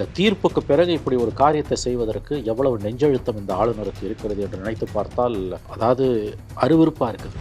இந்த தீர்ப்புக்கு பிறகு இப்படி ஒரு காரியத்தை செய்வதற்கு எவ்வளவு நெஞ்செழுத்தம் இந்த ஆளுநருக்கு இருக்கிறது என்று நினைத்து பார்த்தால் அதாவது அருவருப்பாக இருக்குது.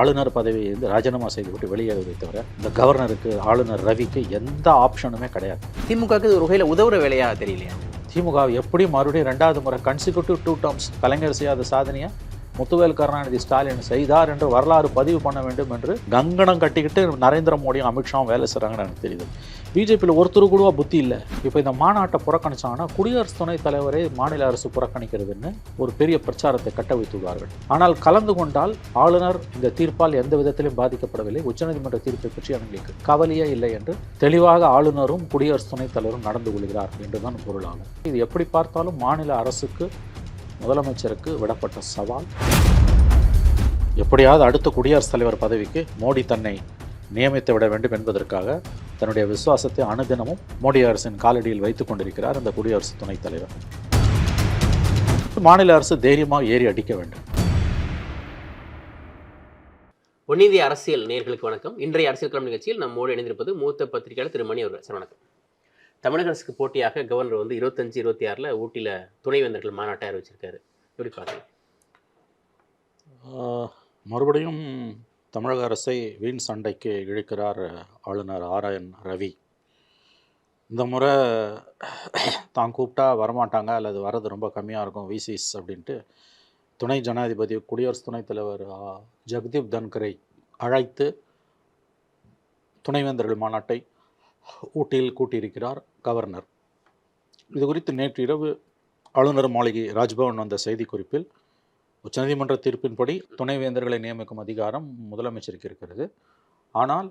ஆளுநர் பதவியை வந்து ராஜினாமா செய்துவிட்டு வெளியேறுவதை தவிர இந்த கவர்னருக்கு ஆளுநர் ரவிக்கு எந்த ஆப்ஷனுமே கிடையாது. திமுகவுக்கு இது ஒரு வகையில் உதவுற வேலையா தெரியலையா? திமுக எப்படி மறுபடியும் ரெண்டாவது முறை கன்சிக்யூட்டிவ் டூ டேர்ம்ஸ் கலைஞர் செய்யாத சாதனையை? முத்துவேல் கருணாநிதி ஸ்டாலின் செய்தார் என்று வரலாறு பதிவு பண்ண வேண்டும் என்று கங்கணம் கட்டிக்கிட்டு நரேந்திர மோடியும் அமித்ஷாவும் வேலை செய்கிறாங்கன்னு எனக்கு தெரியுது. பிஜேபியில் ஒருத்தர் கூட புத்தி இல்லை? இப்போ இந்த மாநாட்டை புறக்கணிச்சாங்கன்னா குடியரசு துணைத் தலைவரை மாநில அரசு புறக்கணிக்கிறதுன்னு ஒரு பெரிய பிரச்சாரத்தை கட்ட வைத்துள்ளார்கள். ஆனால் கலந்து கொண்டால் ஆளுநர் இந்த தீர்ப்பால் எந்த விதத்திலும் பாதிக்கப்படவில்லை. உச்சநீதிமன்ற தீர்ப்பை பற்றி எங்களுக்கு கவலையே இல்லை என்று தெளிவாக ஆளுநரும் குடியரசு துணைத் தலைவரும் நடந்து கொள்கிறார் என்றுதான் பொருளாகும். இது எப்படி பார்த்தாலும் மாநில அரசுக்கு முதலமைச்சருக்கு விடப்பட்ட சவால்? எப்படியாவது அடுத்த குடியரசுத் தலைவர் பதவிக்கு மோடி தன்னை நியமித்து விட வேண்டும் என்பதற்காக தன்னுடைய விசுவாசத்தை அனுதினமும் மோடி அரசின் காலடியில் வைத்துக் கொண்டிருக்கிறார் அந்த குடியரசு துணைத் தலைவர். மாநில அரசு தைரியமாக ஏறி அடிக்க வேண்டும். பொன்னிதி அரசியல் நேர்களுக்கு வணக்கம். இன்றைய அரசியல் கிளம்ப நிகழ்ச்சியில் நம்மோடு இணைந்திருப்பது மூத்த பத்திரிகையாளர் திரு மணி அவர்கள். சார் வணக்கம். தமிழக அரசுக்கு போட்டியாக கவர்னர் வந்து இருபத்தஞ்சு இருபத்தி ஆறில் ஊட்டியில் துணைவேந்தர்கள் மாநாட்டை அறிவிச்சிருக்காரு. எப்படி பார்க்குறீங்க? மறுபடியும் தமிழக அரசை வீண் சண்டைக்கு இழுக்கிறார் ஆளுநர் ஆராயன் ரவி. இந்த முறை தான் கூப்பிட்டா வரமாட்டாங்க அல்லது வர்றது ரொம்ப கம்மியாக இருக்கும் விசிஸ் அப்படின்ட்டு. துணை ஜனாதிபதி குடியரசு துணைத் தலைவர் ஜெகதீப் தன்கரை அழைத்து துணைவேந்தர்கள் மாநாட்டை ஊட்டியில் கூட்டியிருக்கிறார் கவர்னர். இது குறித்து நேற்று இரவு ஆளுநர் மாளிகை ராஜ்பவன் வந்த செய்திக்குறிப்பில் உச்சநீதிமன்ற தீர்ப்பின்படி துணைவேந்தர்களை நியமிக்கும் அதிகாரம் முதலமைச்சருக்கு இருக்கிறது. ஆனால்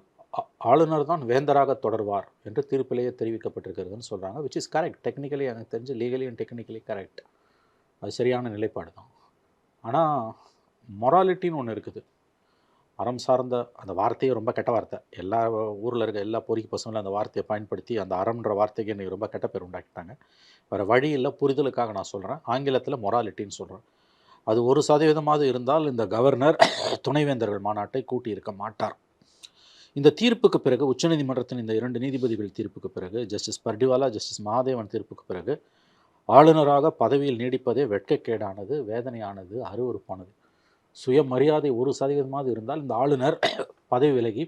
ஆளுநர் தான் வேந்தராக தொடர்வார் என்று தீர்ப்பிலேயே தெரிவிக்கப்பட்டிருக்கிறதுன்னு சொல்கிறாங்க விச் இஸ் கரெக்ட் டெக்னிக்கலி எனக்கு தெரிஞ்சு லீகலி அண்ட் டெக்னிக்கலி கரெக்ட் அது சரியான நிலைப்பாடு தான். ஆனால் மொராலிட்டின்னு ஒன்று இருக்குது. அறம் சார்ந்த அந்த வார்த்தையே ரொம்ப கெட்ட வார்த்தை. எல்லா ஊரில் இருக்க எல்லா பொறிக்கு பசங்களும் அந்த வார்த்தையை பயன்படுத்தி அந்த அறம்ன்ற வார்த்தைக்கு எனக்கு ரொம்ப கெட்ட பேர் உண்டாக்கிட்டாங்க. வேறு வழியில் புரிதலுக்காக நான் சொல்கிறேன் ஆங்கிலத்தில் மொராலிட்டின்னு சொல்கிறேன் அது ஒரு சதவீதமாவது இருந்தால் இந்த கவர்னர் துணைவேந்தர்கள் மாநாட்டை கூட்டியிருக்க மாட்டார். இந்த தீர்ப்புக்கு பிறகு உச்சநீதிமன்றத்தின் இந்த இரண்டு நீதிபதிகள் தீர்ப்புக்கு பிறகு ஜஸ்டிஸ் பர்டிவாலா ஜஸ்டிஸ் மகாதேவன் தீர்ப்புக்கு பிறகு ஆளுநராக பதவியில் நீடிப்பதே வெட்கக்கேடானது வேதனையானது அருவருப்பானது. சுயமரியாதை ஒரு சதவீதமாவது இருந்தால் இந்த ஆளுநர் பதவி விலகி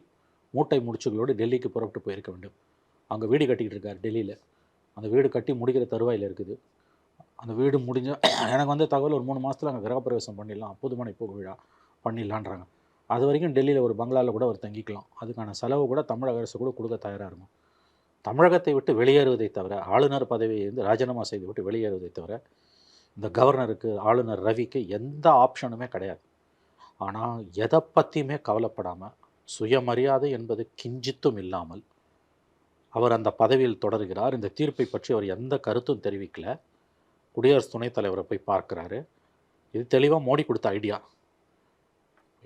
மூட்டை முடிச்சுகளோடு டெல்லிக்கு புறப்பட்டு போயிருக்க வேண்டும். அங்கே வீடு கட்டிக்கிட்டு இருக்கார் டெல்லியில். அந்த வீடு கட்டி முடிக்கிற தருவாயில் இருக்குது. அந்த வீடு முடிஞ்ச எனக்கு வந்து தகவல் ஒரு மூணு மாதத்தில் அங்கே கிரகப்பிரவேசம் பண்ணிடலாம். புதுமனை போக விழா. பண்ணிடலான்றாங்க. அது வரைக்கும் டெல்லியில் ஒரு பங்களாவில் கூட அவர் தங்கிக்கலாம். அதுக்கான செலவு கூட தமிழக அரசு கூட கொடுக்க தயாராக இருக்கும். தமிழகத்தை விட்டு வெளியேறுவதை தவிர ஆளுநர் பதவியை வந்து ராஜினாமா செய்து விட்டு வெளியேறுவதை தவிர இந்த கவர்னருக்கு ஆளுநர் ரவிக்கு எந்த ஆப்ஷனுமே கிடையாது. ஆனால் எதை பற்றியுமே கவலைப்படாமல் சுயமரியாதை என்பது கிஞ்சித்தும் இல்லாமல் அவர் அந்த பதவியில் தொடர்கிறார். இந்த தீர்ப்பை பற்றி அவர் எந்த கருத்தும் தெரிவிக்கல. குடியரசு துணைத் தலைவரை போய் பார்க்குறாரு. இது தெளிவாக மோடி கொடுத்த ஐடியா.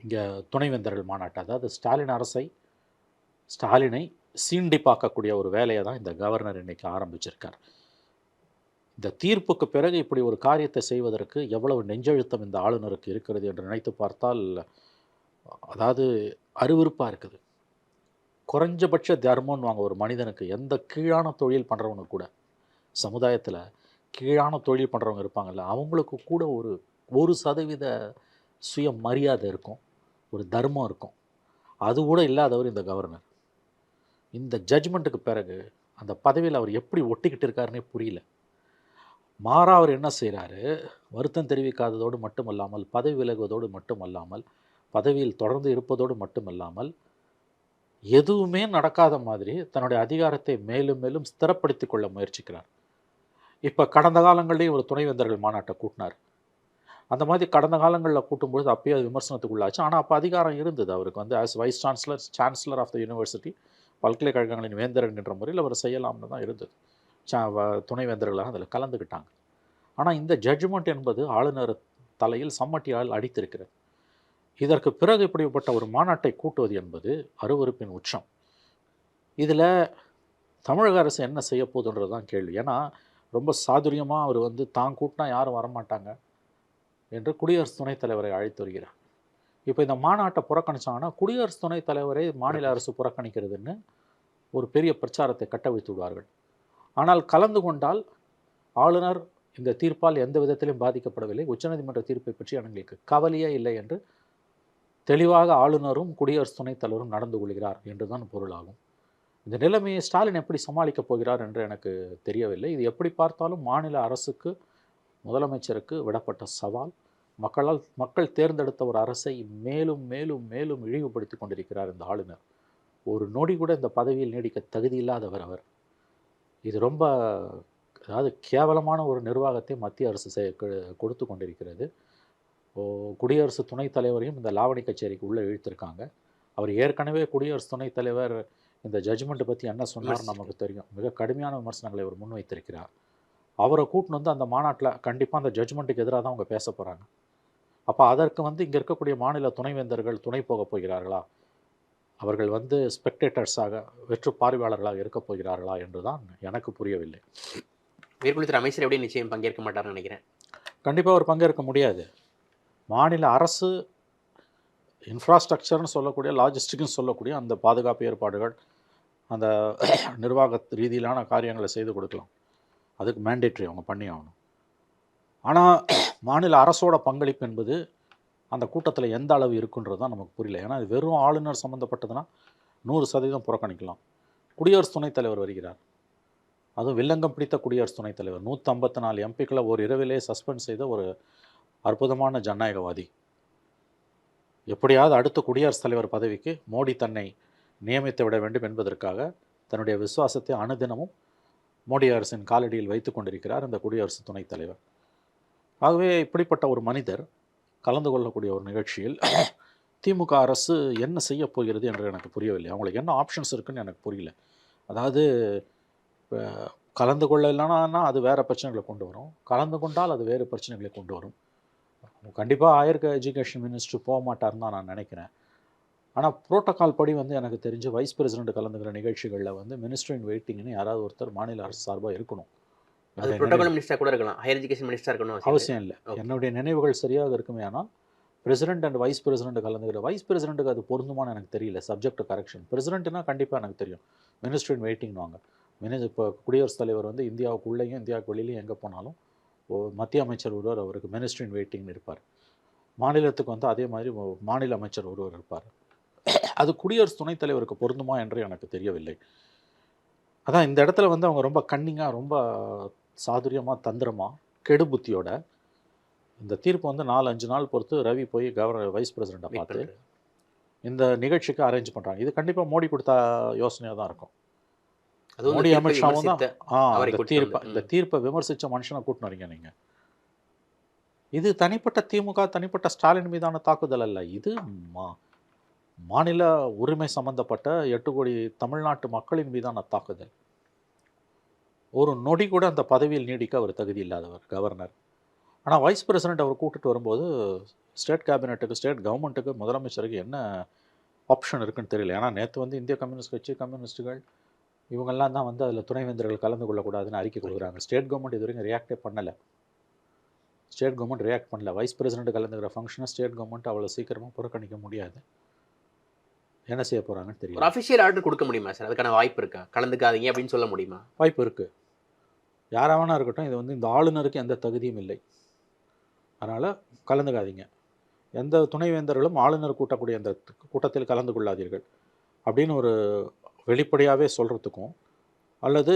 இங்கே துணைவேந்தர்கள் மாநாட்டு அதாவது ஸ்டாலின் அரசை ஸ்டாலினை சீண்டி பார்க்கக்கூடிய ஒரு வேலையை தான் இந்த கவர்னர் இன்னைக்கு ஆரம்பிச்சிருக்கார். இந்த தீர்ப்புக்கு பிறகு இப்படி ஒரு காரியத்தை செய்வதற்கு எவ்வளவு நெஞ்செழுத்தம் இந்த ஆளுநருக்கு இருக்கிறது என்று நினைத்து பார்த்தால் அதாவது அருவருப்பாக இருக்குது. குறைஞ்சபட்ச தர்மம்னு வாங்க ஒரு மனிதனுக்கு எந்த கீழான தொழில் பண்ணுறவனுக்கு கூட. சமுதாயத்தில் கீழான தொழில் பண்ணுறவங்க இருப்பாங்கல்ல அவங்களுக்கு கூட ஒரு ஒரு சதவீத சுய மரியாதை இருக்கும். ஒரு தர்மம் இருக்கும். அது கூட இல்லாதவர் இந்த கவர்னர். இந்த ஜட்ஜ்மெண்ட்டுக்கு பிறகு அந்த பதவியில் அவர் எப்படி ஒட்டிக்கிட்டு இருக்காருன்னே புரியல. மாறா அவர் என்ன செய்கிறாரு வருத்தம் தெரிவிக்காததோடு மட்டுமல்லாமல் பதவி விலகுவதோடு மட்டுமல்லாமல் பதவியில் தொடர்ந்து இருப்பதோடு மட்டுமல்லாமல் எதுவுமே நடக்காத மாதிரி தன்னுடைய அதிகாரத்தை மேலும் மேலும் ஸ்திரப்படுத்தி கொள்ள முயற்சிக்கிறார். இப்போ கடந்த காலங்களிலேயே ஒரு துணைவேந்தர்கள் மாநாட்டை கூட்டினார். அந்த மாதிரி கடந்த காலங்களில் கூட்டும்பொழுது அப்பயே அது விமர்சனத்துக்குள்ளாச்சு. ஆனால் அப்போ அதிகாரம் இருந்தது. அவருக்கு வந்து as vice chancellor chancellor of the university பல்கலைக்கழகங்களின் வேந்தர் என்கின்ற முறையில் அவர் செய்யலாம்னு தான் இருந்தது. சா வ- துணைவேந்தர்களாக அதில் கலந்துக்கிட்டாங்க. ஆனால் இந்த ஜட்ஜ்மெண்ட் என்பது ஆளுநர் தலையில் சம்மட்டியால் அடித்திருக்கிறது. இதற்கு பிறகு இப்படிப்பட்ட ஒரு மாநாட்டை கூட்டுவது என்பது அருவருப்பின் உச்சம். இதில் தமிழக அரசு என்ன செய்ய போகுதுன்றது தான் கேள்வி. ஏன்னா ரொம்ப சாதுரியமாக அவர் வந்து தான் கூட்டினா யாரும் வரமாட்டாங்க என்று குடியரசு துணைத் தலைவரை அழைத்து வருகிறார். இப்போ இந்த மாநாட்டை புறக்கணிச்சாங்கன்னா குடியரசு துணைத் தலைவரை மாநில அரசு புறக்கணிக்கிறதுன்னு ஒரு பெரிய பிரச்சாரத்தை கட்ட வைத்து விடுவார்கள். ஆனால் கலந்து கொண்டால் ஆளுநர் இந்த தீர்ப்பால் எந்த விதத்திலும் பாதிக்கப்படவில்லை. உச்சநீதிமன்ற தீர்ப்பை பற்றி எங்களுக்கு கவலையே இல்லை என்று தெளிவாக ஆளுநரும் குடியரசு துணைத் தலைவரும் நடந்து கொள்கிறார் என்றுதான் பொருளாகும். இந்த நிலைமையை ஸ்டாலின் எப்படி சமாளிக்கப் போகிறார் என்று எனக்கு தெரியவில்லை. இது எப்படி பார்த்தாலும் மாநில அரசுக்கு முதலமைச்சருக்கு விடப்பட்ட சவால். மக்களால் மக்கள் தேர்ந்தெடுத்த ஒரு அரசை மேலும் மேலும் மேலும் இழிவுபடுத்தி கொண்டிருக்கிறார் இந்த ஆளுநர். ஒரு நொடி கூட இந்த பதவியில் நீடிக்க தகுதி இல்லாதவர் அவர். இது ரொம்ப அதாவது கேவலமான ஒரு நிர்வாகத்தை மத்திய அரசு கொடுத்து கொண்டிருக்கிறது. குடியரசு துணைத் தலைவரையும் இந்த லாவணி கச்சேரிக்கு உள்ளே இழுத்திருக்காங்க. அவர் ஏற்கனவே குடியரசு துணைத் தலைவர் இந்த ஜட்ஜ்மெண்ட்டை பற்றி என்ன சொன்னார் நமக்கு தெரியும். மிக கடுமையான விமர்சனங்களை அவர் முன்வைத்திருக்கிறார். அவரை கூட்டின்னு வந்து அந்த மாநாட்டில் கண்டிப்பாக அந்த ஜட்ஜ்மெண்ட்டுக்கு எதிராக தான் அவங்க பேச போகிறாங்க அப்போ அதற்கு வந்து இங்கே இருக்கக்கூடிய மாநில துணைவேந்தர்கள் துணை போக போகிறார்களா? அவர்கள் வந்து ஸ்பெக்டேட்டர்ஸாக வெற்று பார்வையாளர்களாக இருக்கப் போகிறார்களா என்றுதான் எனக்கு புரியவில்லை. உயர்கல்வித்துறை அமைச்சர் எப்படி நிச்சயம் பங்கேற்க மாட்டார்னு நினைக்கிறேன்? கண்டிப்பாக அவர் பங்கேற்க முடியாது. மாநில அரசு இன்ஃப்ராஸ்ட்ரக்சர்னு சொல்லக்கூடிய லாஜிஸ்டிக்னு சொல்லக்கூடிய அந்த பாதுகாப்பு ஏற்பாடுகள் அந்த நிர்வாக ரீதியிலான காரியங்களை செய்து கொடுக்கலாம். அதுக்கு மேண்டேட்ரி அவங்க பண்ணி ஆகணும் ஆனால் மாநில அரசோட பங்களிப்பு என்பது அந்த கூட்டத்தில் எந்த அளவு இருக்குன்றது தான் நமக்கு புரியல. ஏன்னா அது வெறும் ஆளுநர் சம்மந்தப்பட்டதுன்னா நூறு சதவீதம் புறக்கணிக்கலாம். குடியரசு துணைத் தலைவர் வருகிறார். அதுவும் வில்லங்கம் பிடித்த குடியரசு துணைத் தலைவர். நூற்றி ஐம்பத்தி நாலு எம்பிக்களை ஒரு இரவிலே சஸ்பெண்ட் செய்த ஒரு அற்புதமான ஜனநாயகவாதி. எப்படியாவது அடுத்த குடியரசுத் தலைவர் பதவிக்கு மோடி தன்னை நியமித்து விட வேண்டும் என்பதற்காக தன்னுடைய விசுவாசத்தை அனுதினமும் மோடி அரசின் காலடியில் வைத்து கொண்டிருக்கிறார் இந்த குடியரசு துணைத் தலைவர். ஆகவே இப்படிப்பட்ட ஒரு மனிதர் கலந்து கொள்ளக்கூடிய ஒரு நிகழ்ச்சியில் திமுக அரசு என்ன செய்ய போகிறது என்று எனக்கு புரியவில்லை. அவங்களுக்கு என்ன ஆப்ஷன்ஸ் இருக்குன்னு எனக்கு புரியல. அதாவது கலந்து கொள்ள அது வேறு பிரச்சனைகளை கொண்டு வரும். கலந்து கொண்டால் அது வேறு பிரச்சனைகளை கொண்டு வரும். கண்டிப்பாக ஆயிருக்க எஜுகேஷன் மினிஸ்டர் போக மாட்டார்னு தான் நான் நினைக்கிறேன். ஆனால் புரோட்டோக்கால் படி வந்து எனக்கு தெரிஞ்சு வைஸ் பிரசிடென்ட் கலந்துக்கிற நிகழ்ச்சிகளில் வந்து மினிஸ்டர் இன் வெயிட்டிங்னு யாராவது ஒருத்தர் மாநில அரசு சார்பாக இருக்கணும். அது புரோட்டோகால் மினிஸ்டர் கூட இருக்கலாம். ஹையர் எஜுகேஷன் மினிஸ்டர் இருக்கணும் அவசியம் இல்லை. என்னுடைய நினைவுகள் சரியாக இருக்குமே ஆனால் பிரசிடென்ட் அண்ட் வைஸ் பிரசிடென்ட் கலந்துக்கிற வைஸ் பிரசிடென்ட்டுக்கு அது பொருந்துமான்னு எனக்கு தெரியல. சப்ஜெக்ட் கரெக்ஷன் பிரசிடென்ட்னா கண்டிப்பாக எனக்கு தெரியும். மினிஸ்டர் இன் வெயிட்டிங் வாங்க. மினி இப்போ குடியரசுத் தலைவர் வந்து இந்தியாவுக்குள்ளேயும் இந்தியாவுக்கு வெளியிலையும் எங்கே போனாலும் மத்திய அமைச்சர் ஒருவர் அவருக்கு மினிஸ்டர் இன் வெயிட்டிங்னு இருப்பார். மாநிலத்துக்கு வந்து அதே மாதிரி மாநில அமைச்சர் ஒருவர் இருப்பார். அது குடியரசு துணைத் தலைவருக்கு பொருந்துமா என்று எனக்கு தெரியவில்லை. அதான் இந்த இடத்துல வந்து அவங்க ரொம்ப கன்னிங்காக ரொம்ப சாதுரியமாக தந்திரமாக கெடு புத்தியோட இந்த தீர்ப்பு வந்து நாலு அஞ்சு நாள் பொறுத்து ரவி போய் கவர்னர் வைஸ் பிரசிடெண்ட்டை பார்த்து. இந்த நிகழ்ச்சிக்கு அரேஞ்ச் பண்ணுறாங்க இது கண்டிப்பாக மோடி கொடுத்த யோசனையாக தான் இருக்கும். மோடி அமித்ஷாவும் தான் ஆ இந்த தீர்ப்பை இந்த. தீர்ப்பை விமர்சித்த மனுஷனை வரீங்க நீங்கள் இது தனிப்பட்ட திமுக தனிப்பட்ட ஸ்டாலின் மீதான தாக்குதல் அல்ல. இது மா மாநில உரிமை சம்பந்தப்பட்ட எட்டு கோடி தமிழ்நாட்டு மக்களின் மீதான தாக்குதல். ஒரு நொடி கூட அந்த பதவியில் நீடிக்க அவர் தகுதி இல்லாதவர் கவர்னர் ஆனால் வைஸ் பிரசிடென்ட் அவர் கூட்டிட்டு வரும்போது ஸ்டேட் கேபினெட்டுக்கு ஸ்டேட் கவர்மெண்ட்டுக்கு முதலமைச்சருக்கு என்ன ஆப்ஷன் இருக்குன்னு தெரியல. ஏன்னா நேற்று வந்து இந்திய கம்யூனிஸ்ட் கட்சி கம்யூனிஸ்ட்டுகள் இவங்கெல்லாம் தான் வந்து அதில் துணைவேந்தர்கள் கலந்து கொள்ளக்கூடாதுன்னு அறிக்கை கொடுக்குறாங்க. ஸ்டேட் கவர்மெண்ட் இது வரைக்கும் ரியாக்டே பண்ணலை. ஸ்டேட் கவர்மெண்ட் ரியாக்ட் பண்ணல. வைஸ் பிரசிடென்ட் கலந்துக்கிற ஃபங்க்ஷனை ஸ்டேட் கவர்மெண்ட் அவ்வளோ சீக்கிரமாக புறக்கணிக்க முடியாது. என்ன செய்ய போகிறாங்கன்னு ஒரு தெரியல அஃபிஷியல் ஆர்டர் கொடுக்க முடியுமா சார்? அதுக்கான வாய்ப்பு இருக்கா? கலந்துக்காதீங்க அப்படின்னு சொல்ல முடியுமா? வாய்ப்பு இருக்குது யாராவனா இருக்கட்டும் இது வந்து இந்த ஆளுநருக்கு எந்த தகுதியும் இல்லை. அதனால் கலந்துக்காதீங்க. எந்த துணைவேந்தர்களும் ஆளுநர் கூட்டக்கூடிய அந்த கூட்டத்தில் கலந்து கொள்ளாதீர்கள். அப்படின்னு ஒரு வெளிப்படையாகவே சொல்கிறதுக்கும் அல்லது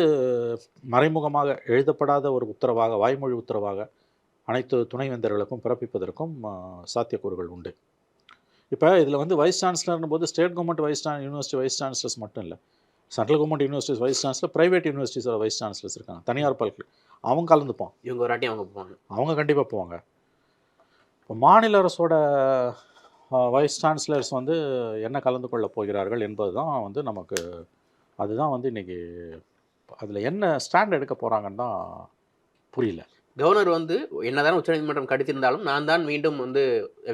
மறைமுகமாக எழுதப்படாத ஒரு உத்தரவாக வாய்மொழி உத்தரவாக அனைத்து துணைவேந்தர்களுக்கும் பிறப்பிப்பதற்கும் சாத்தியக்கூறுகள் உண்டு. இப்போ இதில் வந்து வைஸ் சான்சலர்னும் போது ஸ்டேட் கவர்மெண்ட் வைஸ் சான் யூனிவர்சிட்டி வைஸ் சான்சலர்ஸ் மட்டும் இல்லை. Central government universities vice chancellor private யூனிவர்சிட்டிஸோட vice chancellors இருக்காங்க. தனியார் பல்கலை. அவங்க கலந்துப்பான் இவங்க ஒரு வாட்டி அவங்க போவாங்க அவங்க கண்டிப்பாக போவாங்க. இப்போ மாநில அரசோட வைஸ் சான்சலர்ஸ் வந்து என்ன கலந்து கொள்ள போகிறார்கள் என்பது தான் வந்து நமக்கு அதுதான் வந்து இன்னைக்கு அதில் என்ன ஸ்டாண்ட் எடுக்க போகிறாங்கன்னு தான் புரியல. கவர்னர் வந்து என்னதான் உச்சநீதிமன்றம் கடித்திருந்தாலும் நான் தான் மீண்டும் வந்து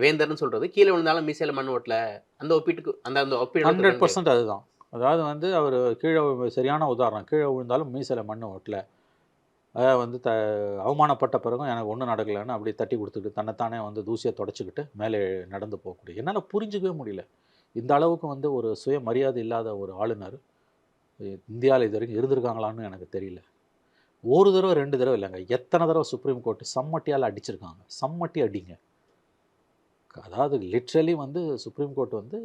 வேந்தர்னு சொல்றது. கீழே விழுந்தாலும் மீசையில மண் ஓட்டல. அந்த ஒப்பீட்டுக்கு அந்த அந்த ஒப்பீடு ஹண்ட்ரட் பர்சன்ட் அதுதான். அதாவது வந்து அவர் கீழே சரியான உதாரணம். கீழே விழுந்தாலும் மீசையில் மண் ஓட்டல. அதாவது வந்து த அவமானப்பட்ட பிறகும் எனக்கு ஒன்றும் நடக்கலைன்னு அப்படி தட்டி கொடுத்துட்டு தன்னைத்தானே வந்து தூசியை தொடச்சிக்கிட்டு மேலே நடந்து போகக்கூடிய. என்னால் புரிஞ்சுக்கவே முடியல. இந்த அளவுக்கு வந்து ஒரு சுயமரியாதை இல்லாத ஒரு ஆளுநர் இந்தியாவில் இது வரைக்கும் இருந்திருக்காங்களான்னு எனக்கு தெரியல. ஒரு தடவை ரெண்டு தடவை இல்லைங்க. எத்தனை தடவை சுப்ரீம் கோர்ட்டு சம்மட்டியால் அடிச்சிருக்காங்க. சம்மட்டி அடிங்க. அதாவது லிட்ரலி வந்து சுப்ரீம் கோர்ட் வந்து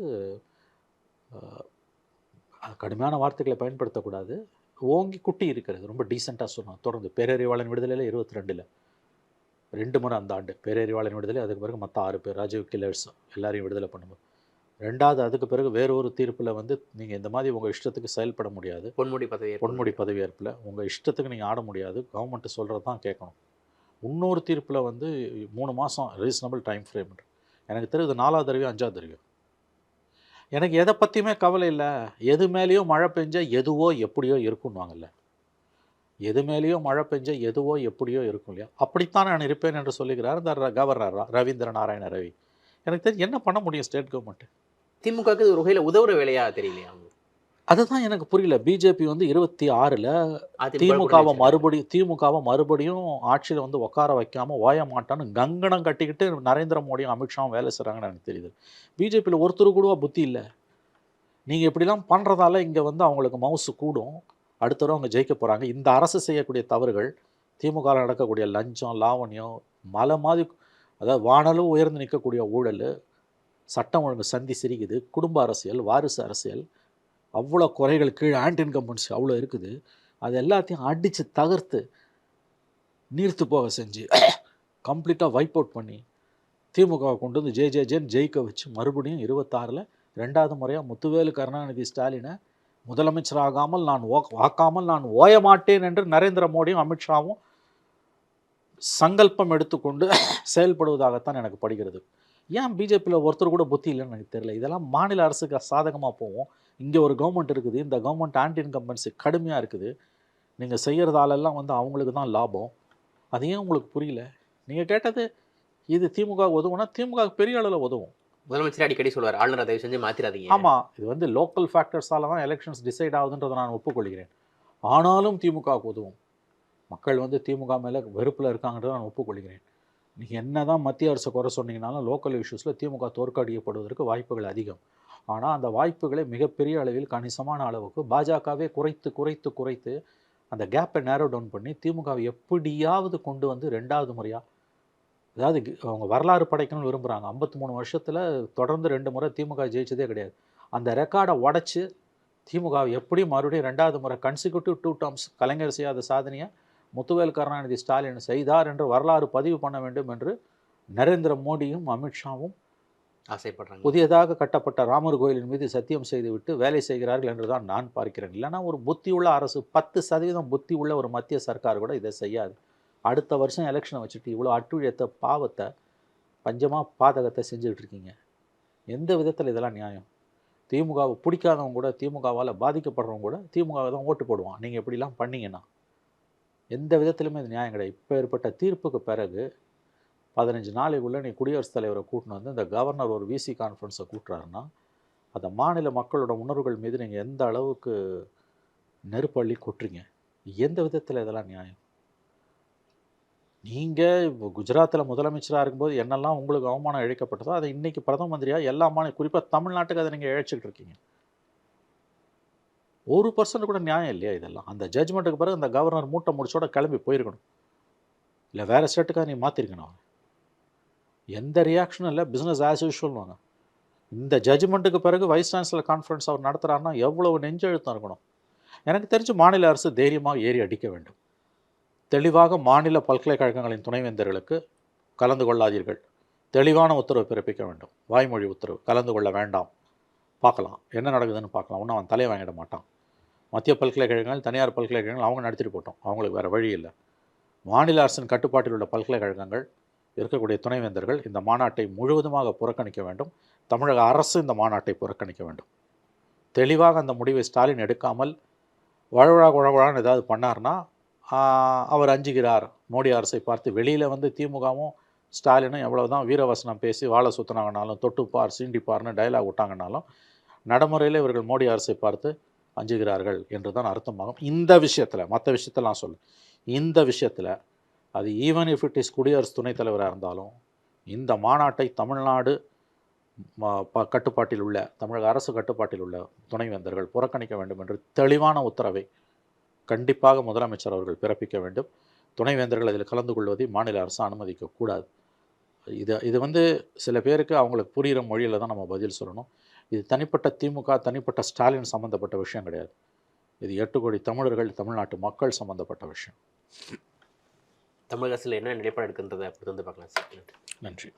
கடுமையான வார்த்தைகளை பயன்படுத்தக்கூடாது. ஓங்கி குட்டி இருக்கிறது. ரொம்ப டீசெண்டாக சொன்னோம் தொடர்ந்து பேரறிவாளன் விடுதலையில் இருபத்தி ரெண்டில் ரெண்டு முறை அந்த ஆண்டு பேரறிவாளன் விடுதலை அதுக்கு பிறகு மற்ற ஆறு பேர் ராஜீவ் கில்லர்ஸ் எல்லாரையும் விடுதலை பண்ணும்போது. ரெண்டாவது அதுக்கு பிறகு வேற ஒரு தீர்ப்பில் வந்து நீங்கள் இந்த மாதிரி உங்கள் இஷ்டத்துக்கு செயல்பட முடியாது. பொன்முடி பதவி பொன்முடி பதவியேற்பில் உங்கள் இஷ்டத்துக்கு நீங்கள் ஆட முடியாது. கவர்மெண்ட்டு சொல்கிறது தான் கேட்கணும். இன்னொரு தீர்ப்பில் வந்து மூணு மாதம் ரீசனபிள் டைம் ஃப்ரேம் எனக்கு தெரியுது நாலாவது தடவையோ அஞ்சாவது தடவையோ. எனக்கு எதை பற்றியுமே கவலை இல்லை. எது மேலேயோ மழை பெஞ்ச எதுவோ எப்படியோ இருக்குன்னுவாங்கல்ல எது மேலேயோ மழை பெஞ்ச எதுவோ எப்படியோ இருக்கும் இல்லையா? அப்படித்தான் நான் இருப்பேன் என்று சொல்லுகிறார் இந்த கவர்னர் ரா- ரவீந்திர நாராயண ரவி. எனக்கு தெரிஞ்சு என்ன பண்ண முடியும் ஸ்டேட் கவர்மெண்ட் திமுகவுக்கு இது ஒரு வகையில உதவுற வேலையா தெரியலையா அதுதான் எனக்கு புரியல. பிஜேபி வந்து இருபத்தி ஆறில் திமுகவை மறுபடியும் திமுகவை மறுபடியும் ஆட்சியில் வந்து உட்கார வைக்காம ஓய மாட்டான்னு கங்கணம் கட்டிக்கிட்டு நரேந்திர மோடியும் அமித்ஷாவும் வேலை செய்கிறாங்கன்னு எனக்கு தெரியுது. பிஜேபியில் ஒருத்தர் கூட புத்தி இல்லை? நீங்கள் இப்படிலாம் பண்ணுறதால இங்கே வந்து அவங்களுக்கு மவுசு கூடும். அடுத்த தடவை அவங்க ஜெயிக்க போகிறாங்க இந்த அரசு செய்யக்கூடிய தவறுகள் திமுகவில் நடக்கக்கூடிய லஞ்சம் லாவண்யம் மலை மாதிரி அதாவது வானளவு உயர்ந்து நிற்கக்கூடிய ஊழல் சட்டம் ஒழுங்கு சந்தி சிரிக்குது. குடும்ப அரசியல் வாரிசு அரசியல். அவ்வளோ குறைகள் கீழே ஆன்டி இன்கம்பன்சி அவ்வளோ இருக்குது. அது எல்லாத்தையும் அடித்து தகர்த்து நீர்த்து போக செஞ்சு கம்ப்ளீட்டாக வைப் அவுட் பண்ணி திமுகவை கொண்டு வந்து ஜே ஜே ஜேன்னு ஜெயிக்க வச்சு மறுபடியும் இருபத்தாறில் ரெண்டாவது முறையாக முத்துவேலு கருணாநிதி ஸ்டாலினை முதலமைச்சராகாமல் நான் ஓ வாக்காமல் நான் ஓய மாட்டேன் என்று நரேந்திர மோடியும் அமித்ஷாவும் சங்கல்பம் எடுத்துக்கொண்டு செயல்படுவதாகத்தான் எனக்கு படுகிறது. ஏன் பிஜேபியில் ஒருத்தர் கூட புத்தி இல்லைன்னு எனக்கு தெரியல. இதெல்லாம் மாநில அரசுக்கு சாதகமாக போவோம் இங்கே ஒரு கவர்மெண்ட் இருக்குது. இந்த கவர்மெண்ட் ஆன்டி இன்கம்பன்சி கடுமையாக இருக்குது. நீங்கள் செய்கிறதாலெல்லாம் வந்து அவங்களுக்கு தான் லாபம். அது ஏன் உங்களுக்கு புரியல? நீங்கள் கேட்டது இது திமுக உதவுனா திமுக பெரிய அளவில் உதவும். முதலமைச்சர் அடிக்கடி சொல்வார் ஆளுநர் தயவு செஞ்சு மாத்திராதீங்க. ஆமாம் இது வந்து லோக்கல் ஃபேக்டர்ஸால தான் எலெக்ஷன்ஸ் டிசைட் ஆகுதுன்றதை நான் ஒப்புக்கொள்கிறேன். ஆனாலும் திமுகவுக்கு உதவும். மக்கள் வந்து திமுக மேலே வெறுப்பில் இருக்காங்கன்றதை நான் ஒப்புக்கொள்கிறேன். நீங்கள் என்ன தான் மத்திய அரசு குறை சொன்னீங்கனாலும் லோக்கல் இஷ்யூஸில் திமுக தோற்கடிக்கப்படுவதற்கு வாய்ப்புகள் அதிகம். ஆனால் அந்த வாய்ப்புகளை மிகப்பெரிய அளவில் கணிசமான அளவுக்கு பாஜகவே குறைத்து குறைத்து குறைத்து அந்த கேப்பை நேரோ டவுன் பண்ணி திமுகவை எப்படியாவது கொண்டு வந்து ரெண்டாவது முறையாக அதாவது அவங்க வரலாறு படைக்கணும்னு விரும்புகிறாங்க ஐம்பத்தி மூணு வருஷத்தில் தொடர்ந்து ரெண்டு முறை திமுக ஜெயிச்சதே கிடையாது. அந்த ரெக்கார்டை உடச்சி திமுக எப்படி மறுபடியும் ரெண்டாவது முறை கன்சிக்யூட்டிவ் டூ டேர்ம்ஸ் கலைஞர் செய்யாத சாதனையை முத்துவேல் கருணாநிதி ஸ்டாலின் செய்தார் என்று வரலாறு பதிவு பண்ண வேண்டும் என்று நரேந்திர மோடியும் அமித்ஷாவும் ஆசைப்படுறாங்க. புதியதாக கட்டப்பட்ட ராமர் கோயிலின் மீது சத்தியம் செய்துவிட்டு வேலை செய்கிறார்கள் என்று தான் நான் பார்க்கிறேன். இல்லைன்னா ஒரு புத்தி உள்ள அரசு பத்து சதவீதம் புத்தி உள்ள ஒரு மத்திய சர்க்கார் கூட இதை செய்யாது. அடுத்த வருஷம் எலெக்ஷனை வச்சுட்டு இவ்வளோ அட்டுழியத்தை பாவத்தை பஞ்சமாக பாதகத்தை செஞ்சுக்கிட்டு இருக்கீங்க. எந்த விதத்தில் இதெல்லாம் நியாயம்? திமுகவை பிடிக்காதவங்க கூட திமுகவால் பாதிக்கப்படுறவங்க கூட திமுகவை தான் ஓட்டு போடுவான். நீங்கள் இப்படிலாம் பண்ணீங்கன்னா எந்த விதத்திலுமே இது நியாயம் கிடையாது. இப்போ ஏற்பட்ட தீர்ப்புக்கு பிறகு பதினஞ்சு நாளைக்குள்ளே நீ குடியரசுத் தலைவரை கூட்டின்னு வந்து இந்த கவர்னர் ஒரு விசி கான்ஃபரன்ஸை கூட்டுறாருன்னா அந்த மாநில மக்களோட உணர்வுகள் மீது நீங்கள் எந்த அளவுக்கு நெருப்பள்ளி கொட்டுறீங்க? எந்த விதத்தில் இதெல்லாம் நியாயம்? நீங்கள் இப்போ குஜராத்தில் முதலமைச்சராக இருக்கும்போது என்னெல்லாம் உங்களுக்கு அவமானம் இழைக்கப்பட்டதோ அதை இன்றைக்கி பிரதம மந்திரியாக எல்லா மாநில குறிப்பாக தமிழ்நாட்டுக்கு அதை நீங்கள் இழைச்சிக்கிட்டு இருக்கீங்க. ஒரு பர்சன்ட் கூட நியாயம் இல்லையா இதெல்லாம்? அந்த ஜட்ஜ்மெண்ட்டுக்கு பிறகு அந்த கவர்னர் மூட்டை முடிச்சோட கிளம்பி போயிருக்கணும். இல்லை வேறு ஸ்டேட்டுக்காக நீ மாற்றிருக்கணும் அவன் எந்த ரியாக்ஷனும் இல்லை பிஸ்னஸ் ஆஸ் யூஷுவல்வாங்க இந்த ஜட்ஜ்மெண்ட்டுக்கு பிறகு வைஸ் சான்சலர் கான்ஃபரன்ஸ் அவர் நடத்துகிறாருன்னா எவ்வளவு நெஞ்செழுத்தம் இருக்கணும்? எனக்கு தெரிஞ்சு மாநில அரசு தைரியமாக ஏறி அடிக்க வேண்டும். தெளிவாக மாநில பல்கலைக்கழகங்களின் துணைவேந்தர்களுக்கு கலந்து கொள்ளாதீர்கள். தெளிவான உத்தரவு பிறப்பிக்க வேண்டும். வாய்மொழி உத்தரவு கலந்து கொள்ள வேண்டாம். பார்க்கலாம். என்ன நடக்குதுன்னு பார்க்கலாம். ஒன்றும் அவன் தலையை வாங்கிட மாட்டான். மத்திய பல்கலைக்கழகங்கள் தனியார் பல்கலைக்கழகங்கள் அவங்க நடத்திட்டு போட்டோம். அவங்களுக்கு வேறு வழி இல்லை. மாநில அரசின் கட்டுப்பாட்டில் உள்ள பல்கலைக்கழகங்கள் இருக்கக்கூடிய துணைவேந்தர்கள் இந்த மாநாட்டை முழுவதுமாக புறக்கணிக்க வேண்டும். தமிழக அரசு இந்த மாநாட்டை புறக்கணிக்க வேண்டும். தெளிவாக அந்த முடிவை ஸ்டாலின் எடுக்காமல் வழவழா குழவழான்னு ஏதாவது பண்ணார்னா அவர் அஞ்சுகிறார். மோடி அரசை பார்த்து வெளியில் வந்து திமுகவும் ஸ்டாலினும் எவ்வளோ தான் வீரவசனம் பேசி வாழை சுற்றினாங்கனாலும் தொட்டுப்பார் சீண்டிப்பார்னு டைலாக் விட்டாங்கனாலும் நடைமுறையில் இவர்கள் மோடி அரசை பார்த்து அஞ்சுகிறார்கள் என்று தான் அர்த்தமாகும். இந்த விஷயத்தில் மற்ற விஷயத்தில் நான் சொல்ல இந்த விஷயத்தில் அது ஈவன் இஃப் இட் இஸ் குடியரசு துணைத் தலைவராக இருந்தாலும் இந்த மாநாட்டை தமிழ்நாடு கட்டுப்பாட்டில் உள்ள தமிழக அரசு கட்டுப்பாட்டில் உள்ள துணைவேந்தர்கள் புறக்கணிக்க வேண்டும் என்று தெளிவான உத்தரவை கண்டிப்பாக முதலமைச்சர் அவர்கள் பிறப்பிக்க வேண்டும். துணைவேந்தர்கள் அதில் கலந்து கொள்வதை மாநில அரசு அனுமதிக்கக்கூடாது இது இது வந்து சில பேருக்கு அவங்களுக்கு புரிகிற மொழியில் தான் நம்ம பதில் சொல்லணும். இது தனிப்பட்ட திமுக தனிப்பட்ட ஸ்டாலின் சம்மந்தப்பட்ட விஷயம் கிடையாது. இது எட்டு கோடி தமிழர்கள் தமிழ்நாட்டு மக்கள் சம்மந்தப்பட்ட விஷயம். தமிழக அரசில் என்ன நிலைப்பாடு எடுக்கின்றதை அப்படி வந்து பார்க்கலாம் நன்றி.